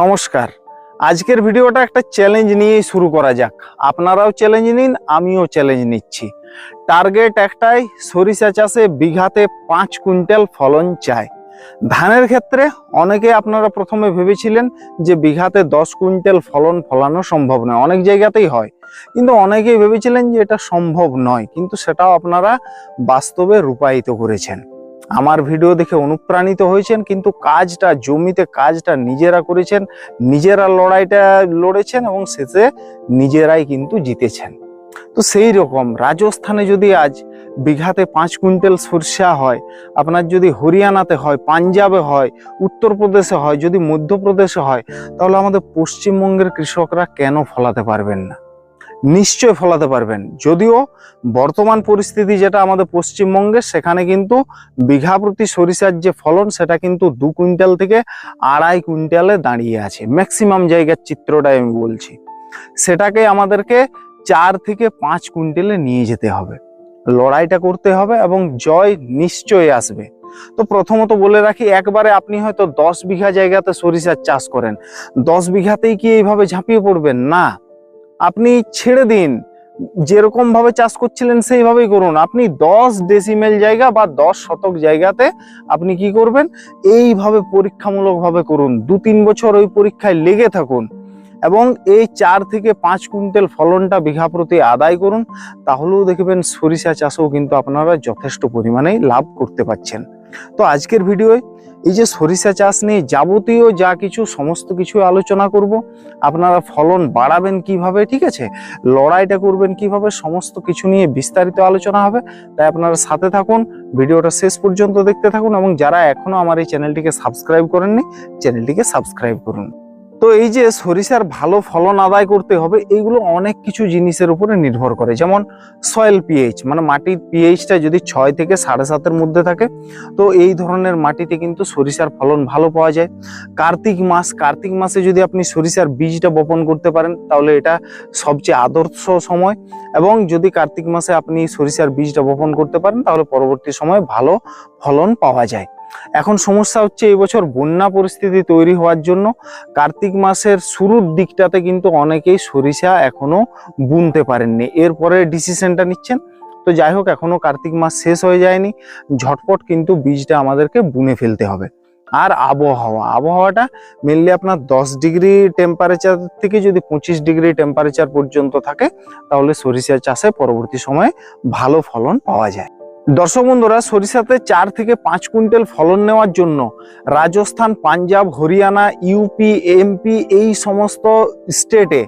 নমস্কার। আজকের ভিডিওটা একটা চ্যালেঞ্জ নিয়েই শুরু করা যাক। আপনারাও চ্যালেঞ্জ নিন, আমিও চ্যালেঞ্জ নিচ্ছি। টার্গেট একটাই, সরিষা চাষে বিঘাতে পাঁচ কুইন্টাল ফলন চাই। ধানের ক্ষেত্রে অনেকে আপনারা প্রথমে ভেবেছিলেন যে বিঘাতে দশ কুইন্টাল ফলন ফলানো সম্ভব নয়। অনেক জায়গাতেই হয়। কিন্তু অনেকেই ভেবেছিলেন যে এটা সম্ভব নয়। কিন্তু সেটাও আপনারা বাস্তবে রূপায়িত করেছেন। আমার ভিডিও দেখে অনুপ্রাণিত হয়েছেন, কিন্তু কাজটা, জমিতে কাজটা নিজেরা করেছেন, নিজেরা লড়াইটা লড়েছেন এবং শেষে নিজেরাই কিন্তু জিতেছেন। তো সেই রকম রাজস্থানে যদি আজ বিঘাতে পাঁচ কুইন্টাল সরষা হয়, আপনার যদি হরিয়ানাতে হয়, পাঞ্জাবে হয়, উত্তরপ্রদেশে হয়, যদি মধ্যপ্রদেশে হয়, তাহলে আমাদের পশ্চিমবঙ্গের কৃষকরা কেন ফলাতে পারবেন না? নিশ্চয় ফলাতে পারবেন। যদিও বর্তমান পরিস্থিতি যেটা আমাদের পশ্চিমবঙ্গে, সেখানে কিন্তু বিঘা প্রতি সরিষার যে ফলন, সেটা কিন্তু দু কুইন্টাল থেকে আড়াই কুইন্টালে দাঁড়িয়ে আছে। ম্যাক্সিমাম জায়গার চিত্রটাই আমি বলছি। সেটাকে আমাদেরকে চার থেকে পাঁচ কুইন্টালে নিয়ে যেতে হবে। লড়াইটা করতে হবে এবং জয় নিশ্চয়ই আসবে। তো প্রথমত বলে রাখি, একবারে আপনি হয়তো দশ বিঘা জায়গাতে সরিষার চাষ করেন। দশ বিঘাতেই কি এইভাবে ঝাঁপিয়ে পড়বেন? না। আপনি ছেড়ে দিন। যেরকম ভাবে চাষ করছিলেন সেইভাবেই করুন। আপনি দশ ডেসিমেল জায়গা বা দশ শতক জায়গাতে আপনি কি করবেন? এইভাবে পরীক্ষামূলক ভাবে করুন। দু তিন বছর ওই পরীক্ষায় লেগে থাকুন এবং এই চার থেকে পাঁচ কুইন্টাল ফলনটা বিঘা প্রতি আদায় করুন। তাহলেও দেখবেন সরিষা চাষেও কিন্তু আপনারা যথেষ্ট পরিমাণেই লাভ করতে পারছেন। তো আজকের ভিডিওয় এই যে সরিষা চাষ নিয়ে যাবতীয় যা কিছু, সমস্ত কিছু আলোচনা করব। আপনারা ফলন বাড়াবেন কীভাবে, ঠিক আছে? লড়াইটা করবেন কীভাবে, সমস্ত কিছু নিয়ে বিস্তারিত আলোচনা হবে। তাই আপনারা সাথে থাকুন, ভিডিওটা শেষ পর্যন্ত দেখতে থাকুন এবং যারা এখনও আমার এই চ্যানেলটিকে সাবস্ক্রাইব করেননি, চ্যানেলটিকে সাবস্ক্রাইব করুন। তো এই যে সরিষার ভালো ফলন আদায় করতে হবে এইগুলো অনেক কিছু জিনিসের উপরে নির্ভর করে। যেমন সয়েল পিএইচ মানে মাটির পিএইচটা যদি ছয় থেকে সাড়ে সাতের মধ্যে থাকে, তো এই ধরনের মাটিতে কিন্তু সরিষার ফলন ভালো পাওয়া যায়। কার্তিক মাস, কার্তিক মাসে যদি আপনি সরিষার বীজটা বপন করতে পারেন, তাহলে এটা সবচেয়ে আদর্শ সময়। এবং যদি কার্তিক মাসে আপনি সরিষার বীজটা বপন করতে পারেন, তাহলে পরবর্তী সময়ে ভালো ফলন পাওয়া যায়। এখন সমস্যা হচ্ছে এই বছর বন্যা পরিস্থিতি তৈরি হওয়ার জন্য কার্তিক মাসের শুরুর দিকটাতে কিন্তু অনেকেই সরিষা এখনও বুনতে পারেননি। এরপরে ডিসিশনটা নিচ্ছেন। তো যাই হোক, এখনও কার্তিক মাস শেষ হয়ে যায়নি। ঝটপট কিন্তু বীজটা আমাদেরকে বুনে ফেলতে হবে। আর আবহাওয়া, আবহাওয়াটা মেনলি আপনার দশ ডিগ্রি টেম্পারেচার থেকে যদি পঁচিশ ডিগ্রি টেম্পারেচার পর্যন্ত থাকে, তাহলে সরিষা চাষে পরবর্তী সময়ে ভালো ফলন পাওয়া যায়। দর্শক বন্ধুরা, সরিষাতে চার থেকে পাঁচ কুইন্টাল ফলন নেওয়ার জন্য রাজস্থান, পাঞ্জাব, হরিয়ানা, ইউপি, এমপি এই সমস্ত স্টেটে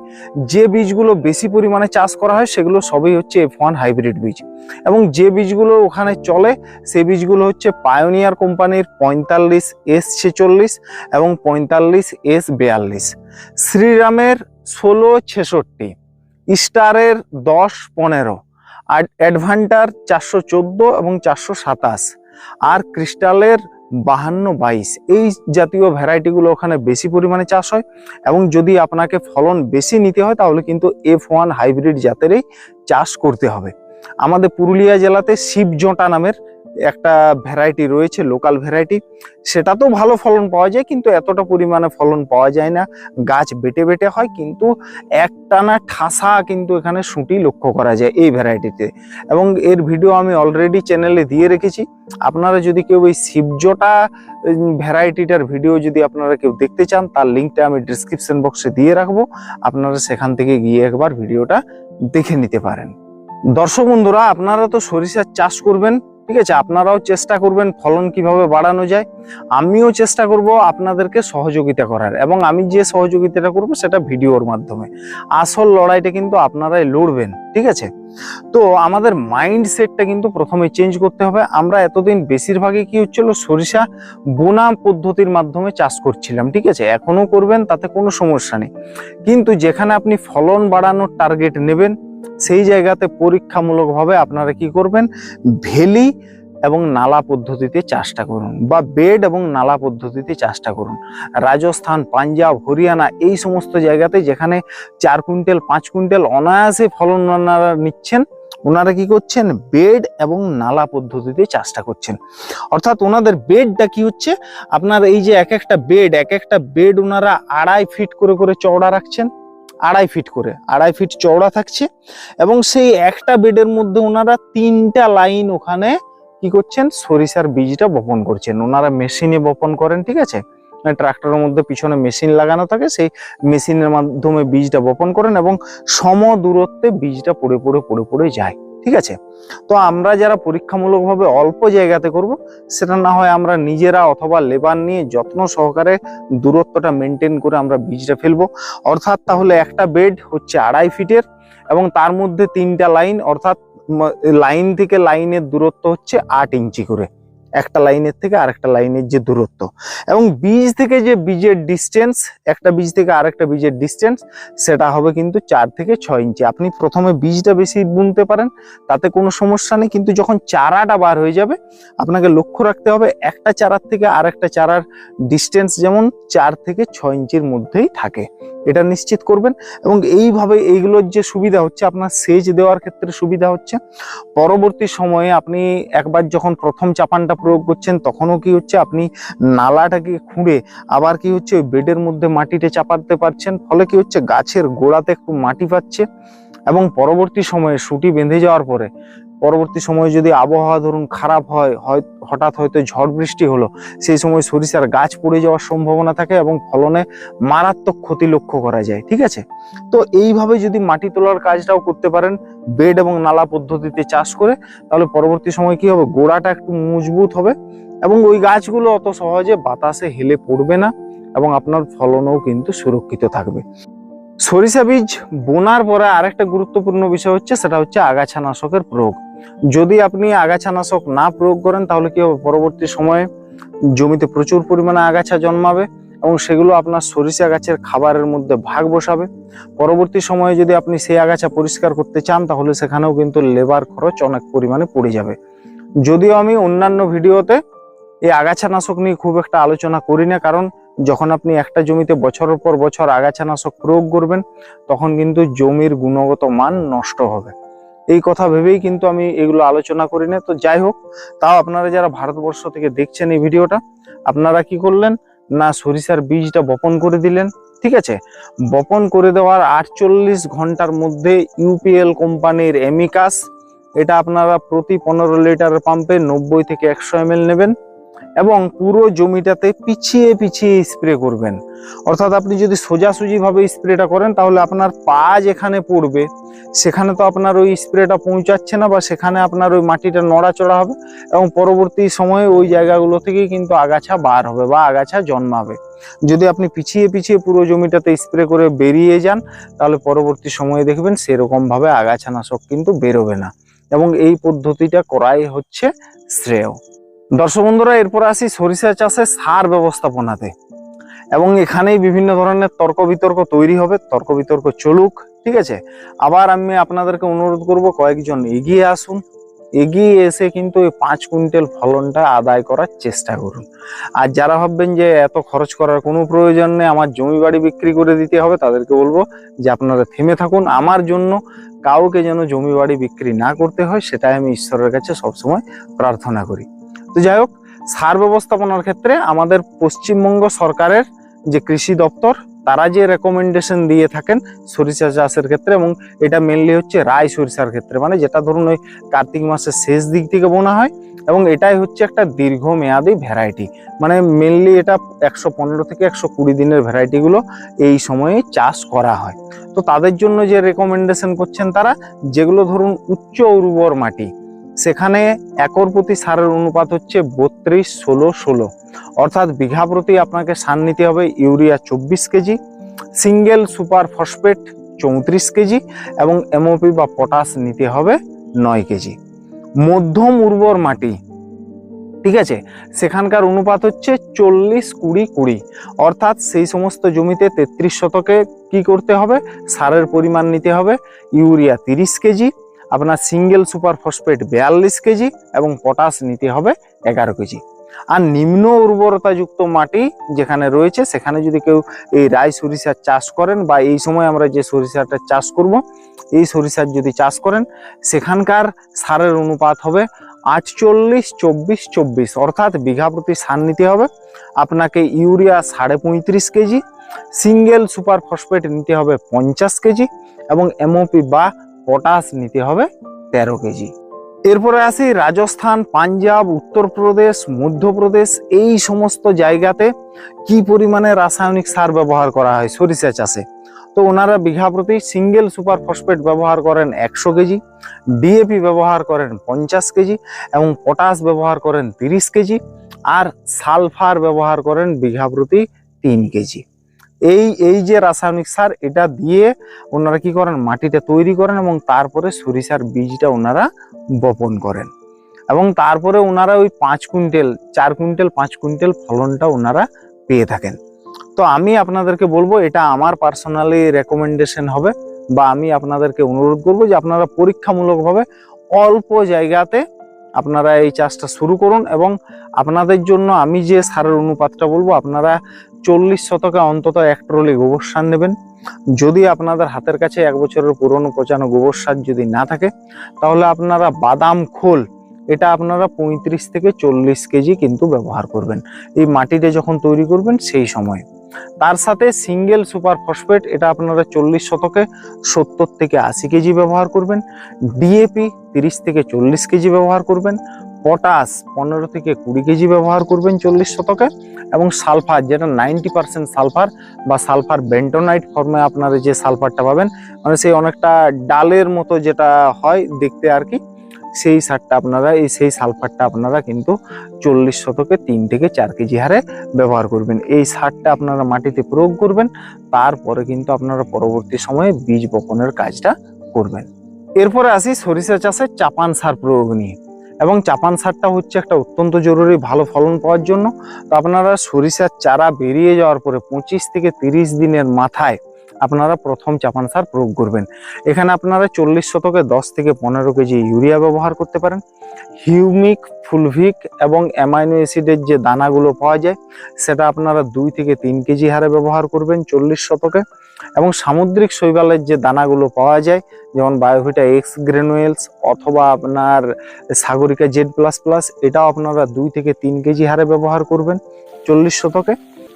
যে বীজগুলো বেশি পরিমাণে চাষ করা হয়, সেগুলো সবই হচ্ছে এফ ওয়ান হাইব্রিড বীজ। এবং যে বীজগুলো ওখানে চলে, সেই বীজগুলো হচ্ছে পায়োনিয়ার কোম্পানির পঁয়তাল্লিশ এস ছেচল্লিশ এবং পঁয়তাল্লিশ এস বেয়াল্লিশ। শ্রীরামের ষোলো ছেষট্টি, স্টারের দশ পনেরো আর অ্যাডভান্টার চারশো চোদ্দ এবং চারশো সাতাশ আর ক্রিস্টালের বাহান্ন বাইশ। এই জাতীয় ভ্যারাইটিগুলো ওখানে বেশি পরিমাণে চাষ হয় এবং যদি আপনাকে ফলন বেশি নিতে হয়, তাহলে কিন্তু এফ ওয়ান হাইব্রিড জাতেরই চাষ করতে হবে। আমাদের পুরুলিয়া জেলাতে শিবজোঁটা নামের একটা ভ্যারাইটি রয়েছে লোকাল ভ্যারাইটি সেটাতেও ভালো ফলন পাওয়া যায়, কিন্তু এতটা পরিমাণে ফলন পাওয়া যায় না। গাছ বেটে বেটে হয়, কিন্তু একটানা ঠাসা কিন্তু এখানে সুটি লক্ষ্য করা যায় এই ভ্যারাইটিতে এবং এর ভিডিও আমি অলরেডি চ্যানেলে দিয়ে রেখেছি। আপনারা যদি কেউ এই শিবজোটা ভ্যারাইটিটার ভিডিও যদি আপনারা কেউ দেখতে চান, তার লিঙ্কটা আমি ডিসক্রিপশন বক্সে দিয়ে রাখব। আপনারা সেখান থেকে গিয়ে একবার ভিডিওটা দেখে নিতে পারেন। দর্শক বন্ধুরা, আপনারা তো সরিষার চাষ করবেন ঠিক আছে? আপনারাও চেষ্টা করবেন ফলন কীভাবে বাড়ানো যায়। আমিও চেষ্টা করব আপনাদেরকে সহযোগিতা করার এবং আমি যে সহযোগিতাটা করব সেটা ভিডিওর মাধ্যমে। আসল লড়াইটা কিন্তু আপনারাই লড়বেন, ঠিক আছে? তো আমাদের মাইন্ড সেটটা কিন্তু প্রথমে চেঞ্জ করতে হবে। আমরা এতদিন বেশিরভাগই কি হচ্ছিল? সরিষা বোনা পদ্ধতির মাধ্যমে চাষ করছিলাম, ঠিক আছে? এখনও করবেন, তাতে কোনো সমস্যা নেই। কিন্তু যেখানে আপনি ফলন বাড়ানোর টার্গেট নেবেন সেই জায়গাতে পরীক্ষামূলকভাবে আপনারা কি করবেন? ভেলি এবং নালা পদ্ধতিতে চাষটা করুন বা বেড এবং নালা পদ্ধতিতে চাষটা করুন। রাজস্থান, পাঞ্জাব, হরিয়ানা এই সমস্ত জায়গাতে যেখানে চার কুইন্টাল, পাঁচ কুইন্টাল অনায়াসে ফলন ওনারা নিচ্ছেন, ওনারা কি করছেন? বেড এবং নালা পদ্ধতিতে চাষটা করছেন। অর্থাৎ ওনাদের বেডটা কি হচ্ছে? আপনার এই যে এক একটা বেড, এক একটা বেড ওনারা আড়াই ফিট করে করে চওড়া রাখছেন। আড়াই ফিট করে, আড়াই ফিট চওড়া থাকছে এবং সেই একটা বেডের মধ্যে ওনারা তিনটা লাইন ওখানে কি করছেন? সরিষার বীজটা বপন করছেন। ওনারা মেশিনে বপন করেন, ঠিক আছে? ট্রাক্টরের মধ্যে পিছনে মেশিন লাগানো থাকে, সেই মেশিনের মাধ্যমে বীজটা বপন করেন এবং সম দূরত্বে বীজটা পড়ে পড়ে পড়ে পড়ে যায়। ঠিক আছে? তো আমরা যারা পরীক্ষামূলকভাবে অল্প জায়গাতে করব, সেটা না হয় আমরা নিজেরা অথবা লেবার নিয়ে যত্ন সহকারে দূরত্বটা মেনটেন করে আমরা বীজটা ফেলব। অর্থাৎ তাহলে একটা বেড হচ্ছে আড়াই ফিটের এবং তার মধ্যে তিনটা লাইন অর্থাৎ লাইন থেকে লাইনের দূরত্ব হচ্ছে আট ইঞ্চি করে। একটা লাইনের থেকে আরেকটা লাইনের যে দূরত্ব। এবং বীজ থেকে যে বীজের ডিস্টেন্স একটা বীজ থেকে আরেকটা বীজের ডিস্টেন্স সেটা হবে কিন্তু চার থেকে ছয় ইঞ্চি। আপনি প্রথমে বীজটা বেশি বুনতে পারেন, তাতে কোনো সমস্যা নেই, কিন্তু যখন চারাটা বার হয়ে যাবে, আপনাকে লক্ষ্য রাখতে হবে একটা চারার থেকে আরেকটা চারার ডিস্টেন্স যেমন চার থেকে ছয় ইঞ্চির মধ্যেই থাকে। এটা নিশ্চিত করবেন এবং এইভাবে এইগুলোর যে সুবিধা হচ্ছে, আপনার সেচ দেওয়ার ক্ষেত্রে সুবিধা হচ্ছে। পরবর্তী সময়ে আপনি একবার যখন প্রথম চাপানটা প্রয়োগ করছেন, তখনও কি হচ্ছে? আপনি নালাটাকে খুঁড়ে আবার কি হচ্ছে? ওই বেডের মধ্যে মাটিতে চাপাতে পারছেন? ফলে কি হচ্ছে? গাছের গোড়াতে একটু মাটি পাচ্ছে এবং পরবর্তী সময়ে সুটি বেঁধে যাওয়ার পরে পরবর্তী সময়ে যদি আবহাওয়া ধরুন খারাপ হয় হঠাৎ হয়তো ঝড় বৃষ্টি হলো, সেই সময় সরিষার গাছ পড়ে যাওয়ার সম্ভাবনা থাকে এবং ফলনে মারাত্মক ক্ষতি লক্ষ্য করা যায়, ঠিক আছে? তো এইভাবে যদি মাটি তোলার কাজটাও করতে পারেন, বেড এবং নালা পদ্ধতিতে চাষ করে, তাহলে পরবর্তী সময় কি হবে? গোড়াটা একটু মজবুত হবে এবং ওই গাছগুলো অত সহজে বাতাসে হেলে পড়বে না এবং আপনার ফলনও কিন্তু সুরক্ষিত থাকবে। সরিষা বীজ বোনার পরে আরেকটা গুরুত্বপূর্ণ বিষয় হচ্ছে, সেটা হচ্ছে আগাছানাশকের প্রয়োগ। যদি আপনি আগাছানাশক না প্রয়োগ করেন, তাহলে কি হবে? পরবর্তী সময়ে জমিতে প্রচুর পরিমাণে আগাছা জন্মাবে এবং সেগুলো আপনার সরিষা গাছের খাবারের মধ্যে ভাগ বসাবে। পরবর্তী সময়ে যদি আপনি সেই আগাছা পরিষ্কার করতে চান, তাহলে সেখানেও কিন্তু লেবার খরচ অনেক পরিমাণে পড়ে যাবে। যদিও আমি অন্যান্য ভিডিওতে এই আগাছানাশক নিয়ে খুব একটা আলোচনা করি না, কারণ যখন আপনি একটা জমিতে বছরের পর বছর আগাছানাশক প্রয়োগ করবেন, তখন কিন্তু জমির গুণগত মান নষ্ট হবে। এই কথা ভেবেই কিন্তু আমি এগুলো আলোচনা করি না। তো যাই হোক, তাও আপনারা যারা ভারতবর্ষ থেকে দেখছেন এই ভিডিওটা, আপনারা কি করলেন? না সরিষার বীজটা বপন করে দিলেন, ঠিক আছে? বপন করে দেওয়ার আটচল্লিশ ঘণ্টার মধ্যে ইউপিএল কোম্পানির এমিকাস এটা আপনারা প্রতি পনেরো লিটার পাম্পে নব্বই থেকে একশো এম নেবেন। এবং পুরো জমিটাতে পিছিয়ে পিছিয়ে স্প্রে করবেন। অর্থাৎ আপনি যদি সোজাসুজিভাবে স্প্রেটা করেন, তাহলে আপনার পা যেখানে পড়বে, সেখানে তো আপনার ওই স্প্রেটা পৌঁছাচ্ছে না বা সেখানে আপনার ওই মাটিটা নড়াচড়া হবে এবং পরবর্তী সময়ে ওই জায়গাগুলো থেকেই কিন্তু আগাছা বার হবে বা আগাছা জন্মাবে। যদি আপনি পিছিয়ে পিছিয়ে পুরো জমিটাতে স্প্রে করে বেরিয়ে যান, তাহলে পরবর্তী সময়ে দেখবেন সেরকম ভাবে আগাছানাশক কিন্তু বেরোবে না। এবং এই পদ্ধতিটা করাই হচ্ছে শ্রেয়। দর্শক বন্ধুরা, এরপর আসি সরিষা চাষে সার ব্যবস্থাপনাতে। এবং এখানেই বিভিন্ন ধরনের তর্ক বিতর্ক তৈরি হবে, তর্ক বিতর্ক চলুক, ঠিক আছে? আবার আমি আপনাদেরকে অনুরোধ করব, কয়েকজন এগিয়ে আসুন। এগিয়ে এসে কিন্তু এই পাঁচ কুইন্টাল ফলনটা আদায় করার চেষ্টা করুন। আর যারা ভাববেন যে এত খরচ করার কোনো প্রয়োজন নেই, আমার জমি বাড়ি বিক্রি করে দিতে হবে, তাদেরকে বলব যে আপনারা থেমে থাকুন। আমার জন্য কাউকে যেন জমি বাড়ি বিক্রি না করতে হয়, সেটাই আমি ঈশ্বরের কাছে সবসময় প্রার্থনা করি। তো যাই হোক, সার ব্যবস্থাপনার ক্ষেত্রে আমাদের পশ্চিমবঙ্গ সরকারের যে কৃষি দপ্তর, তারা যে রেকমেন্ডেশন দিয়ে থাকেন সরিষা চাষের ক্ষেত্রে এবং এটা মেনলি হচ্ছে রায় সরিষার ক্ষেত্রে। মানে যেটা ধরুন ওই কার্তিক মাসের শেষ দিক থেকে বোনা হয় এবং এটাই হচ্ছে একটা দীর্ঘমেয়াদী ভ্যারাইটি মানে মেনলি এটা একশো পনেরো থেকে একশো কুড়ি দিনের ভ্যারাইটিগুলো এই সময়ে চাষ করা হয়। তো তাদের জন্য যে রেকমেন্ডেশন করছেন তারা, যেগুলো ধরুন উচ্চ উর্বর মাটি সেখানে একর প্রতি সারের অনুপাত হচ্ছে বত্রিশ, ষোলো ষোলো। অর্থাৎ বিঘা প্রতি আপনাকে সার নিতে হবে ইউরিয়া চব্বিশ কেজি, সিঙ্গেল সুপার ফসফেট চৌত্রিশ কেজি এবং এমওপি বা পটাশ নিতে হবে নয় কেজি। মধ্যম উর্বর মাটি, ঠিক আছে? সেখানকার অনুপাত হচ্ছে চল্লিশ কুড়ি কুড়ি। অর্থাৎ সেই সমস্ত জমিতে তেত্রিশ শতকে কি করতে হবে? সারের পরিমাণ নিতে হবে। ইউরিয়া তিরিশ কেজি আপনার সিঙ্গেল সুপার ফসফেট বিয়াল্লিশ কেজি এবং পটাশ নিতে হবে এগারো কেজি। আর নিম্ন উর্বরতাযুক্ত মাটি যেখানে রয়েছে, সেখানে যদি কেউ এই রাই সরিষার চাষ করেন বা এই সময় আমরা যে সরিষাটা চাষ করব, এই সরিষার যদি চাষ করেন, সেখানকার সারের অনুপাত হবে আটচল্লিশ চব্বিশ চব্বিশ। অর্থাৎ বিঘা প্রতি সার নিতে হবে। আপনাকে ইউরিয়া সাড়ে পঁয়ত্রিশ কেজি সিঙ্গেল সুপার ফসফেট নিতে হবে পঞ্চাশ কেজি এবং এমওপি বা পটাশ নিতে হবে তেরো কেজি। এরপরে আসি রাজস্থান, পাঞ্জাব, উত্তরপ্রদেশ, মধ্যপ্রদেশ, এই সমস্ত জায়গাতে কি পরিমাণে রাসায়নিক সার ব্যবহার করা হয়? সরিষা চাষে। তো ওনারা বিঘা প্রতি সিঙ্গেল সুপার ফসফেট ব্যবহার করেন একশো কেজি, ডিএপি ব্যবহার করেন পঞ্চাশ কেজি এবং পটাশ ব্যবহার করেন তিরিশ কেজি আর সালফার ব্যবহার করেন বিঘা প্রতি তিন কেজি। এই এই যে রাসায়নিক সার, এটা দিয়ে ওনারা কি করেন? মাটিটা তৈরি করেন এবং তারপরে সরিষার বীজটা ওনারা বপন করেন। এবং তারপরে ওনারা ওই পাঁচ কুইন্টাল, চার কুইন্টাল, পাঁচ কুইন্টাল ফলনটা ওনারা পেয়ে থাকেন। তো আমি আপনাদেরকে বলব, এটা আমার পার্সোনালি রেকমেন্ডেশন হবে বা আমি আপনাদেরকে অনুরোধ করব যে আপনারা পরীক্ষামূলকভাবে অল্প জায়গাতে আপনারা এই চাষটা শুরু করুন এবং আপনাদের জন্য আমি যে সারের অনুপাতটা বলব, আপনারা চল্লিশ শতকে অন্তত এক ট্রলি গোবর সার নেবেন। যদি আপনাদের হাতের কাছে এক বছরের পুরনো পচানো গোবর সার যদি না থাকে, তাহলে আপনারা বাদাম খোল, এটা আপনারা পঁয়ত্রিশ থেকে চল্লিশ কেজি কিন্তু ব্যবহার করবেন। এই মাটিতে যখন তৈরি করবেন সেই সময়। তার সাথে সিঙ্গেল সুপার ফসফেট, এটা আপনারা চল্লিশ শতকে সত্তর থেকে আশি কেজি ব্যবহার করবেন। ডিএপি তিরিশ থেকে চল্লিশ কেজি ব্যবহার করবেন। পটাশ পনেরো থেকে কুড়ি কেজি ব্যবহার করবেন চল্লিশ শতকে। এবং সালফার, যেটা নাইনটি পার্সেন্ট সালফার বা সালফার বেন্টোনাইট ফর্মে আপনারা যে সালফারটা পাবেন মানে সেই অনেকটা ডালের মতো যেটা হয় দেখতে আর কি। সেই সারটা আপনারা, এই সেই সালফারটা আপনারা কিন্তু চল্লিশ শতকে তিন থেকে চার কেজি হারে ব্যবহার করবেন। এই সারটা আপনারা মাটিতে প্রয়োগ করবেন, তারপরে কিন্তু আপনারা পরবর্তী সময়ে বীজ বপনের কাজটা করবেন। এরপরে আসি সরিষা চাষে চাপান সার প্রয়োগ নিয়ে। এবং চাপান সারটা হচ্ছে একটা অত্যন্ত জরুরি ভালো ফলন পাওয়ার জন্য। তো আপনারা সরিষার চারা বেরিয়ে যাওয়ার পরে পঁচিশ থেকে তিরিশ দিনের মাথায় আপনারা প্রথম চাপান সার প্রয়োগ করবেন। এখানে আপনারা চল্লিশ শতকে দশ থেকে পনেরো কেজি ইউরিয়া ব্যবহার করতে পারেন। হিউমিক, ফুলভিক এবং অ্যামাইনো অ্যাসিডের যে দানাগুলো পাওয়া যায়, সেটা আপনারা দুই থেকে তিন কেজি হারে ব্যবহার করবেন চল্লিশ শতকে। এবং সামুদ্রিক শৈবালের যে দানাগুলো পাওয়া যায়, যেমন বায়োভিটা এক্স গ্রেনুয়েলস অথবা আপনার সাগরিকা জেড প্লাস প্লাস, এটাও আপনারা দুই থেকে তিন কেজি হারে ব্যবহার করবেন চল্লিশ শতকে।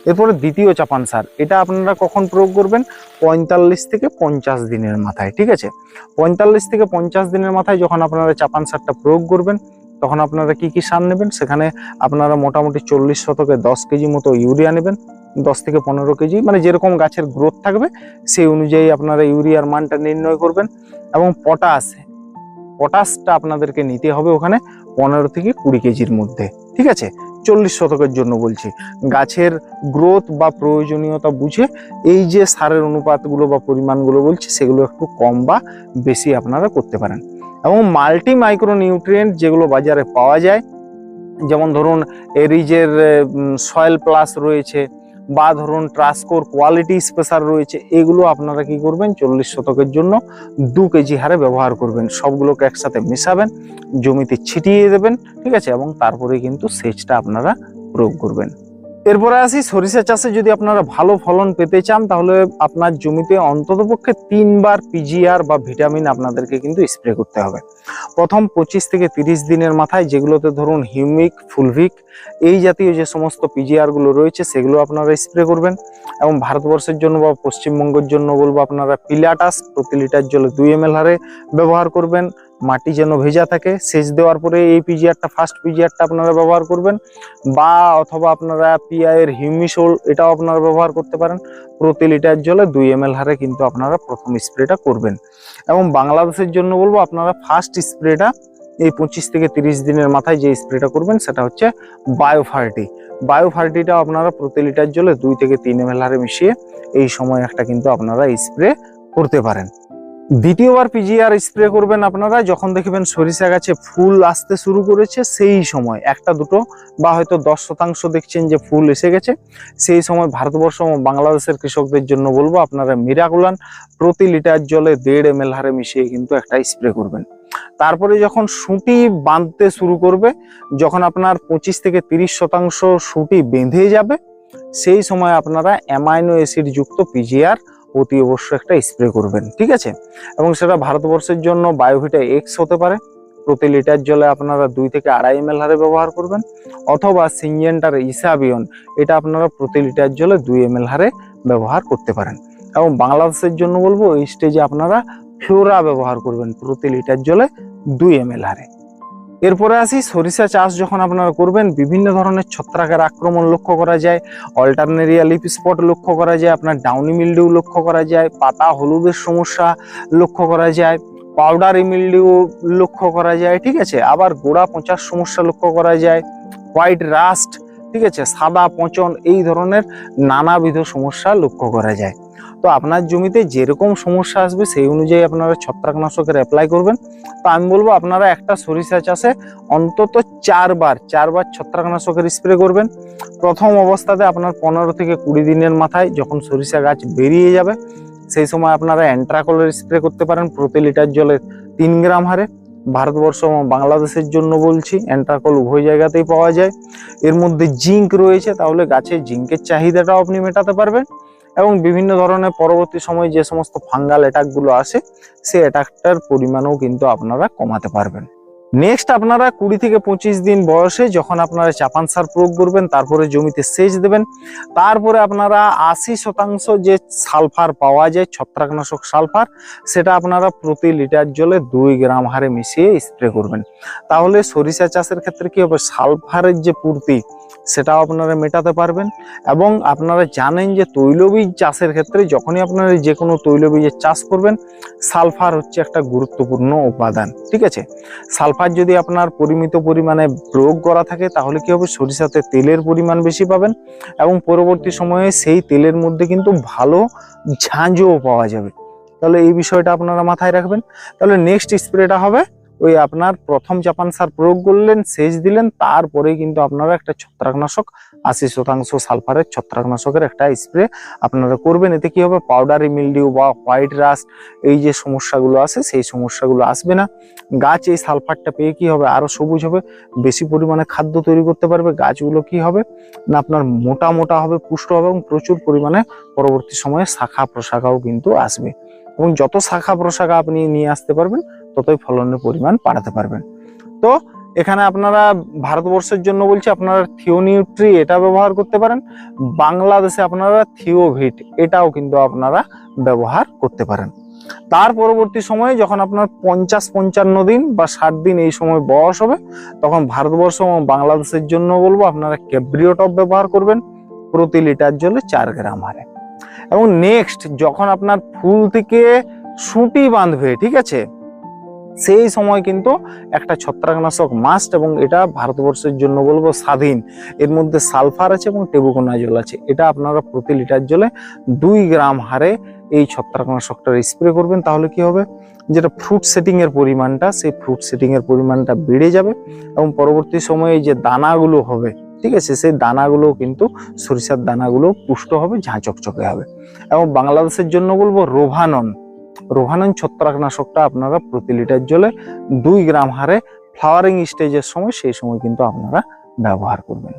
এরপরে দ্বিতীয় চাপান সার। এটা আপনারা কখন প্রয়োগ করবেন? পঁয়তাল্লিশ থেকে পঞ্চাশ দিনের মাথায়, ঠিক আছে? পঁয়তাল্লিশ থেকে পঞ্চাশ দিনের মাথায় যখন আপনারা চাপান সারটা প্রয়োগ করবেন, তখন আপনারা কি কি সার নেবেন? সেখানে আপনারা মোটামুটি চল্লিশ শতকে দশ কেজি মতো ইউরিয়া নেবেন। দশ থেকে পনেরো কেজি মানে যেরকম গাছের গ্রোথ থাকবে, সেই অনুযায়ী আপনারা ইউরিয়ার মানটা নির্ণয় করবেন। এবং পটাশ, পটাশটা আপনাদেরকে নিতে হবে ওখানে পনেরো থেকে কুড়ি কেজির মধ্যে, ঠিক আছে? চল্লিশ শতকের জন্য বলছি। গাছের গ্রোথ বা প্রয়োজনীয়তা বুঝে এই যে সারের অনুপাতগুলো বা পরিমাণগুলো বলছি, সেগুলো একটু কম বা বেশি আপনারা করতে পারেন। এবং মাল্টি মাইক্রো নিউট্রিয়েন্ট যেগুলো বাজারে পাওয়া যায়, যেমন ধরুন এরিজের সয়েল প্লাস রয়েছে বা ধরুন ট্রাস্কোর কোয়ালিটি স্পেশাল রয়েছে, এগুলো আপনারা কি করবেন? চল্লিশ শতকের জন্য দু কেজি হারে ব্যবহার করবেন। সবগুলোকে একসাথে মেশাবেন, জমিতে ছিটিয়ে দেবেন, ঠিক আছে? এবং তারপরে কিন্তু সেচটা আপনারা প্রয়োগ করবেন। এরপরে আসি, সরিষা চাষে যদি আপনারা ভালো ফলন পেতে চান, তাহলে আপনার জমিতে অন্ততপক্ষে তিনবার পিজিআর বা ভিটামিন আপনাদেরকে কিন্তু স্প্রে করতে হবে। প্রথম পঁচিশ থেকে তিরিশ দিনের মাথায় যেগুলোতে ধরুন হিউমিক, ফুলভিক, এই জাতীয় যে সমস্ত পিজিআরগুলো রয়েছে, সেগুলো আপনারা স্প্রে করবেন। এবং ভারতবর্ষের জন্য বা পশ্চিমবঙ্গের জন্য বলব আপনারা পিলাটাস প্রতি লিটার জলে দুই এম হারে ব্যবহার করবেন। মাটি যেন ভেজা থাকে, সেচ দেওয়ার পরে এই পিজিআরটা ফার্স্ট পিজিআরটা আপনারা ব্যবহার করবেন। বা অথবা আপনারা পিআই এর হিউমিসোল এটাও আপনারা ব্যবহার করতে পারেন। প্রতি লিটার জলে দুই এম হারে কিন্তু আপনারা প্রথম স্প্রেটা করবেন। এবং বাংলাদেশের জন্য বলব, আপনারা ফার্স্ট স্প্রেটা এই পঁচিশ থেকে তিরিশ দিনের মাথায় যে স্প্রেটা করবেন, সেটা হচ্ছে বায়োফার্টি বায়োফার্টিটাও আপনারা প্রতি লিটার জলে দুই থেকে তিন এম হারে মিশিয়ে এই সময় একটা কিন্তু আপনারা স্প্রে করতে পারেন। দ্বিতীয়বার পিজিআর স্প্রে করবেন আপনারা, যখন দেখবেন সরিষা গাছে ফুল আসতে শুরু করেছে, সেই সময়, একটা দুটো বা হয়তো দশ শতাংশ দেখছেন যে ফুল এসে গেছে, সেই সময় ভারতবর্ষ এবং বাংলাদেশের কৃষকদের জন্য বলব, আপনারা মিরাকুলান প্রতি লিটার জলে দেড় এম হারে মিশিয়ে কিন্তু একটা স্প্রে করবেন। তারপরে যখন সুটি বাঁধতে শুরু করবে, যখন আপনার পঁচিশ থেকে তিরিশ শতাংশ সুটি বেঁধে যাবে, সেই সময় আপনারা অ্যামাইনো অ্যাসিড যুক্ত পিজিআর অতি অবশ্যই একটা স্প্রে করবেন, ঠিক আছে? এবং সেটা ভারতবর্ষের জন্য বায়োভিটা এক্স হতে পারে। প্রতি লিটার জলে আপনারা দুই থেকে আড়াই এম হারে ব্যবহার করবেন, অথবা সিনজেন্টার ইসাবিয়ন এটা আপনারা প্রতি লিটার জলে দুই এম হারে ব্যবহার করতে পারেন। এবং বাংলাদেশের জন্য বলব, এই স্টেজে আপনারা ফ্লোরা ব্যবহার করবেন, প্রতি লিটার জলে দুই এম হারে। এরপরে আসি, সরিষা চাষ যখন আপনারা করবেন, বিভিন্ন ধরনের ছত্রাকের আক্রমণ লক্ষ্য করা যায় অল্টারনেরিয়া লিপ স্পট লক্ষ্য করা যায়, আপনার ডাউনি মিল্ডিউ লক্ষ্য করা যায়, পাতা হলুদের সমস্যা লক্ষ্য করা যায় পাউডার ইমিল্ডিউ লক্ষ্য করা যায়, ঠিক আছে? আবার গোড়া পচার সমস্যা লক্ষ্য করা যায় হোয়াইট রাস্ট ঠিক আছে? সাদা, পচন এই ধরনের নানাবিধ সমস্যা লক্ষ্য করা যায়। তো আপনার জমিতে যেরকম সমস্যা আসবে সেই অনুযায়ী আপনারা ছত্রাকনাশকের অ্যাপ্লাই করবেন। তো আমি বলব আপনারা একটা সরিষা চাষে অন্তত চারবার চারবার ছত্রাকনাশকের স্প্রে করবেন। প্রথম অবস্থাতে আপনার পনেরো থেকে কুড়ি দিনের মাথায় যখন সরিষা গাছ বেরিয়ে যাবে, সেই সময় আপনারা অ্যান্ট্রাকলের স্প্রে করতে পারেন প্রতি লিটার জলে তিন গ্রাম হারে। ভারতবর্ষ এবং বাংলাদেশের জন্য বলছি অ্যান্ট্রাকল উভয় জায়গাতেই পাওয়া যায়। এর মধ্যে জিঙ্ক রয়েছে, তাহলে গাছে জিঙ্কের চাহিদাটাও আপনি মেটাতে পারবেন। এবং বিভিন্ন ধরনের পরবর্তী সময় যে সমস্ত ফাঙ্গাল অ্যাটাকগুলো আসে সেই অ্যাটাকটার পরিমাণও কিন্তু আপনারা কমাতে পারবেন। নেক্সট আপনারা কুড়ি থেকে পঁচিশ দিন বয়সে যখন আপনারা চাপান সার প্রয়োগ করবেন, তারপরে জমিতে সেচ দেবেন, তারপরে আপনারা আশি শতাংশ যে সালফার পাওয়া যায়, ছত্রাকনাশক সালফার, সেটা আপনারা প্রতি লিটার জলে দুই গ্রাম হারে মিশিয়ে স্প্রে করবেন। তাহলে সরিষা চাষের ক্ষেত্রে কি হবে? সালফারের যে পূর্তি, সেটাও আপনারা মেটাতে পারবেন এবং আপনারা জানেন যে তৈলবীজ চাষের ক্ষেত্রে যখনই আপনারা যে কোনো তৈলবীজের চাষ করবেন, সালফার হচ্ছে একটা গুরুত্বপূর্ণ উপাদান, ঠিক আছে? সালফার যদি আপনার পরিমিত পরিমাণে প্রয়োগ করা থাকে, তাহলে কি হবে? সরিষাতে তেলের পরিমাণ বেশি পাবেন এবং পরবর্তী সময়ে সেই তেলের মধ্যে কিন্তু ভালো ঝাঁঝও পাওয়া যাবে। তাহলে এই বিষয়টা আপনারা মাথায় রাখবেন। তাহলে নেক্সট স্প্রেটা হবে ওই আপনার প্রথম জাপান সার প্রয়োগ করলেন, সেচ দিলেন, তারপরে কিন্তু আপনারা একটা ছত্রাকনাশক, আশি শতাংশ সালফারের ছত্রাকনাশকের একটা স্প্রে আপনারা করবেন। এতে কি হবে? পাউডারি মিলডিউ বা হোয়াইট রাস্ট এই যে সমস্যাগুলো আছে, সেই সমস্যাগুলো আসবে না। গাছ এই সালফারটা পেয়ে কি হবে? আরও সবুজ হবে, বেশি পরিমাণে খাদ্য তৈরি করতে পারবে। গাছগুলো কি হবে? না, আপনার মোটা মোটা হবে, পুষ্ট হবে এবং প্রচুর পরিমাণে পরবর্তী সময়ে শাখা প্রশাখাও কিন্তু আসবে। এবং যত শাখা প্রশাখা আপনি নিয়ে আসতে পারবেন ততই ফলনের পরিমাণ বাড়াতে পারবেন। তো এখানে আপনারা ভারতবর্ষের জন্য বলছি আপনারা থিওনিউট্রি এটা ব্যবহার করতে পারেন, বাংলাদেশে আপনারা থিওভিট এটাও কিন্তু আপনারা ব্যবহার করতে পারেন। তার পরবর্তী সময়ে যখন আপনার পঞ্চাশ পঞ্চান্ন দিন বা ষাট দিন এই সময় বয়স হবে, তখন ভারতবর্ষ এবং বাংলাদেশের জন্য বলব আপনারা ক্যাব্রিওটপ ব্যবহার করবেন প্রতি লিটার জলে চার গ্রাম হারে। এবং নেক্সট যখন আপনার ফুল থেকে সুটি বাঁধবে, ঠিক আছে? সেই সময় কিন্তু একটা ছত্রাকনাশক মাস্ট এবং এটা ভারতবর্ষের জন্য বলব স্বাধীন। এর মধ্যে সালফার আছে এবং টেবুকোনাজল আছে। এটা আপনারা প্রতি লিটার জলে দুই গ্রাম হারে এই ছত্রাকনাশকটা স্প্রে করবেন, তাহলে কি হবে? যেটা ফ্রুট সেটিং এর পরিমাণটা, সেই ফ্রুট সেটিং এর পরিমাণটা বেড়ে যাবে এবং পরবর্তী সময়ে যে দানাগুলো হবে, ঠিক আছে, সেই দানাগুলো কিন্তু সরিষার দানাগুলো পুষ্ট হবে, ঝাঁ চকচকে হবে। এবং বাংলাদেশের জন্য বলব রোভানন। রোভানন ছত্রাকনাশকটা আপনারা প্রতি লিটার জলে দুই গ্রাম হারে ফ্লাওয়ারিং স্টেজের সময়, সেই সময় কিন্তু আপনারা ব্যবহার করবেন।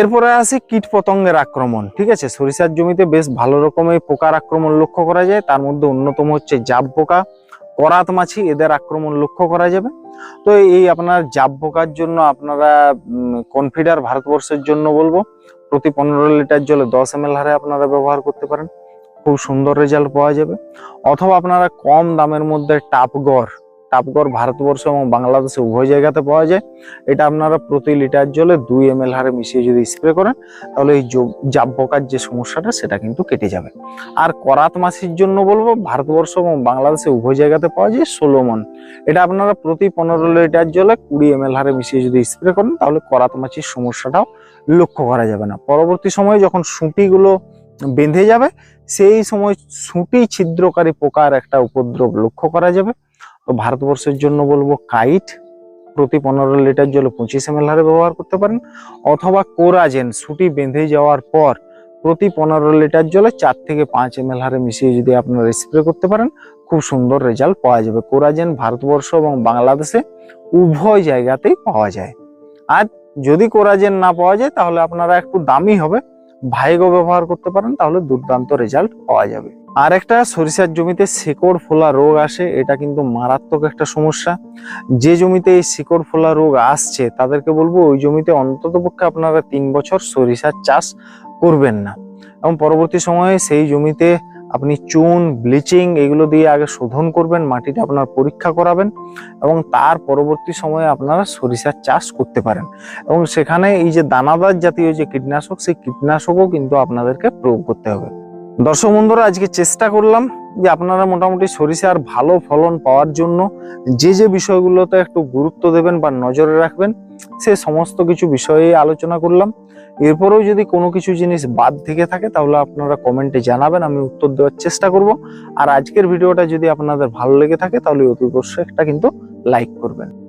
এরপরে আসি কীট পতঙ্গের আক্রমণ, ঠিক আছে? সরিষার জমিতে বেশ ভালো রকমের পোকার আক্রমণ লক্ষ্য করা যায়। তার মধ্যে অন্যতম হচ্ছে জাব পোকা, করাত মাছি, এদের আক্রমণ লক্ষ্য করা যাবে। তো এই আপনার জাব পোকার জন্য আপনারা কনফিডার ভারতবর্ষের জন্য বলব। প্রতি পনেরো লিটার জলে দশ এম হারে আপনারা ব্যবহার করতে পারেন। খুব সুন্দর রেজাল্ট পাওয়া যাবে। অথবা আপনারা কম দামের মধ্যে টাপগড় টাপগড় ভারতবর্ষ এবং বাংলাদেশে উভয় জায়গাতে পাওয়া যায়। এটা আপনারা প্রতি লিটার জলে দুই এম হারে মিশিয়ে যদি স্প্রে করেন, তাহলে এই জাব পোকার যে সমস্যাটা, সেটা কিন্তু কেটে যাবে। আর করাত মাসির জন্য বলব, ভারতবর্ষ এবং বাংলাদেশে উভয় জায়গাতে পাওয়া যায় সোলোমন এটা আপনারা প্রতি পনেরো লিটার জলে কুড়ি এম হারে মিশিয়ে যদি স্প্রে করেন, তাহলে করাত মাছির সমস্যাটাও লক্ষ্য করা যাবে না। পরবর্তী সময়ে যখন সুঁটিগুলো বেঁধে যাবে সেই সময় সুঁটি ছিদ্রকারী পোকার একটা উপদ্রব লক্ষ্য করা যাবে। তো ভারতবর্ষের জন্য বলব কাইট, প্রতি পনেরো লিটার জলে পঁচিশ এম হারে ব্যবহার করতে পারেন। অথবা কোরাজেন সুটি বেঁধে যাওয়ার পর প্রতি পনেরো লিটার জলে চার থেকে পাঁচ এম হারে মিশিয়ে যদি আপনারা স্প্রে করতে পারেন, খুব সুন্দর রেজাল্ট পাওয়া যাবে। কোরাজেন ভারতবর্ষ এবং বাংলাদেশে উভয় জায়গাতেই পাওয়া যায়। আর যদি কোরাজেন না পাওয়া যায়, তাহলে আপনারা একটু দামি হবে। ভাইগো ব্যবহার করতে পারেন, তাহলে দুর্দান্ত রেজাল্ট পাওয়া যাবে। আর একটা সরিষার জমিতে শিকড় ফোলা রোগ আসে, এটা কিন্তু মারাত্মক একটা সমস্যা। যে জমিতে এই শিকড় ফোলা রোগ আসছে, তাদেরকে বলব ওই জমিতে অন্তত পক্ষে আপনারা তিন বছর সরিষার চাষ করবেন না। এবং পরবর্তী সময়ে সেই জমিতে আপনি চুন, ব্লিচিং এগুলো দিয়ে আগে শোধন করবেন, মাটিটা আপনার পরীক্ষা করাবেন এবং তার পরবর্তী সময়ে আপনারা সরিষার চাষ করতে পারেন। এবং সেখানে এই যে দানাদার জাতীয় যে কীটনাশক, সেই কীটনাশকও কিন্তু আপনাদেরকে প্রয়োগ করতে হবে। দর্শক বন্ধুরা, আজকে চেষ্টা করলাম যে আপনারা মোটামুটি সরিষার ভালো ফলন পাওয়ার জন্য যে যে বিষয়গুলোতে একটু গুরুত্ব দেবেন বা নজরে রাখবেন, সে সমস্ত কিছু বিষয়ে আলোচনা করলাম। এরপরেও যদি কোনো কিছু জিনিস বাদ থেকে থাকে, তাহলে আপনারা কমেন্টে জানাবেন, আমি উত্তর দেওয়ার চেষ্টা করব। আর আজকের ভিডিওটা যদি আপনাদের ভালো লেগে থাকে, তাহলে অতি অবশ্যই একটা কিন্তু লাইক করবেন।